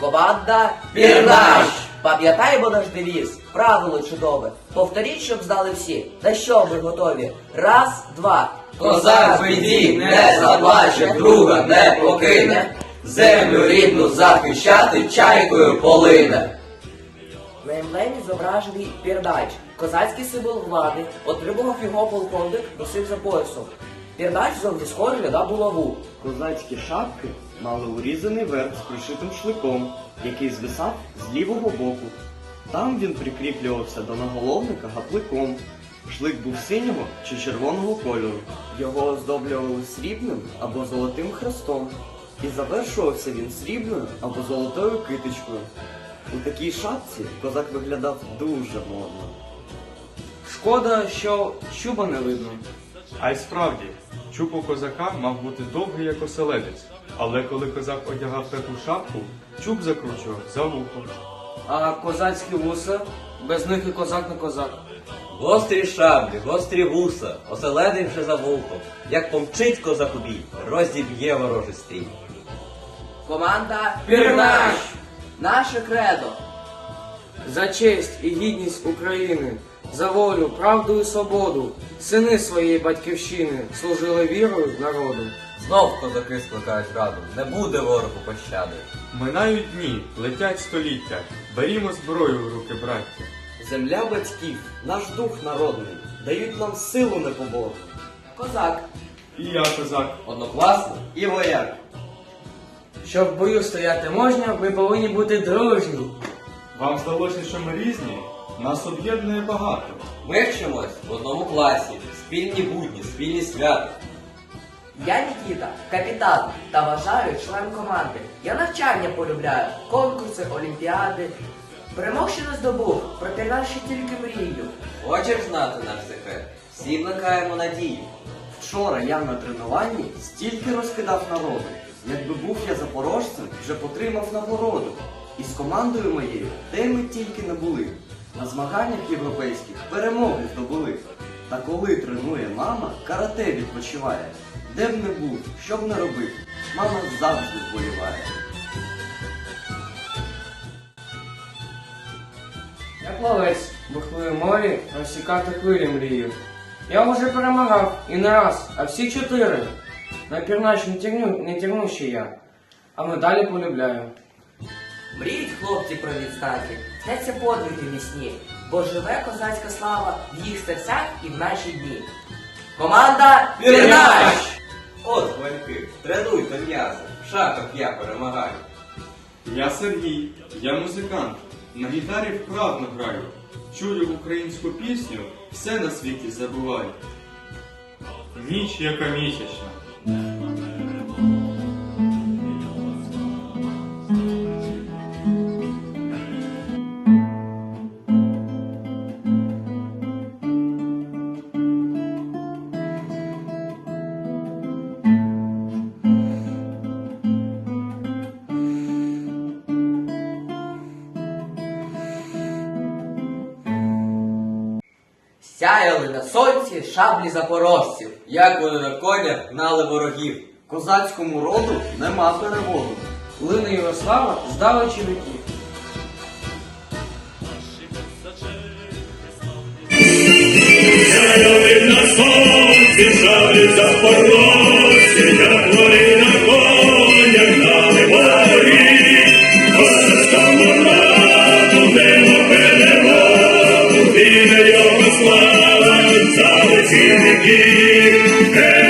Команда Пірнаш! Пам'ятаємо наш девіз, правило чудове. Повторіть, щоб знали всі. На що ми готові? Раз, два. Козак в біді не заплаче, друга не покине, землю рідну захищати чайкою полине. На емблемі зображений пірдач, козацький символ влади, отримував його полковник, носив за поясом. Пірдач зовні схожий на булаву. Козацькі шапки мали урізаний верх з пришитим шликом, який звисав з лівого боку. Там він прикріплювався до наголовника гапликом. Шлик був синього чи червоного кольору. Його оздоблювали срібним або золотим хрестом. І завершувався він срібною або золотою китичкою. У такій шапці козак виглядав дуже модно. Шкода, що чуба не видно. А й справді, чуб у козака мав бути довгий, як оселедець, але коли козак одягав таку шапку, чуб закручував за вухо. А козацькі вуса, без них і козак не козак. Гострі шаблі, гострі вуса, оселедивши за вухом, як помчить козак у бій, розіб'є ворожий стрій. Команда Пірнаш! Наше кредо. За честь і гідність України, за волю, правду і свободу, сини своєї батьківщини служили вірою народу. Знов козаки скликають раду, не буде ворогу пощади. Минають дні, летять століття, берімо зброю в руки, браття. Земля батьків, наш дух народний, дають нам силу непоборну. Козак. І я козак. Однокласник І вояк. Щоб в бою стояти можна, ми повинні бути дружні. Вам здалося, що ми різні? Нас об'єднує багато. Ми вчимось в одному класі, спільні будні, спільні свята. Я Нікіта, капітан та вважаю член команди. Я навчання полюбляю, конкурси, олімпіади. Перемог ще не здобув, про пірнаш ще тільки мрію. Хочеш знати наш секрет? Всі плекаємо надію. Вчора я на тренуванні стільки розкидав народу. Якби був я запорожцем, вже потримав нагороду. І з командою моєю, де ми тільки не були. На змаганнях європейських перемоги здобули. Та коли тренує мама, карате відпочиває. Де б не був, що б не робив, мама завжди вболіває. Я плавець, бухлую морі, розсікати хвилі мрію. Я вже перемагав і не раз, а всі чотири. На пірнач не тягну, не тягну ще я, а медалі полюбляю. Мріють хлопці про відзнаки, сняться подвиги міцні, бо живе козацька слава в їх серцях і в наші дні. Команда Пірнаш! От хвальки, тренуйте м'язи, в шахах я перемагаю. Я Сергій, я музикант. На гітарі вправно граю. Чую українську пісню, все на світі забуваю. Ніч яка місячна. Сяяли на сонці шаблі запорожців. Як вони на конях гнали ворогів. Козацькому роду нема переводу. Лина Ярослава здалечі віків. Сяяли на сонці, жалі запорожці, як вони на переводу,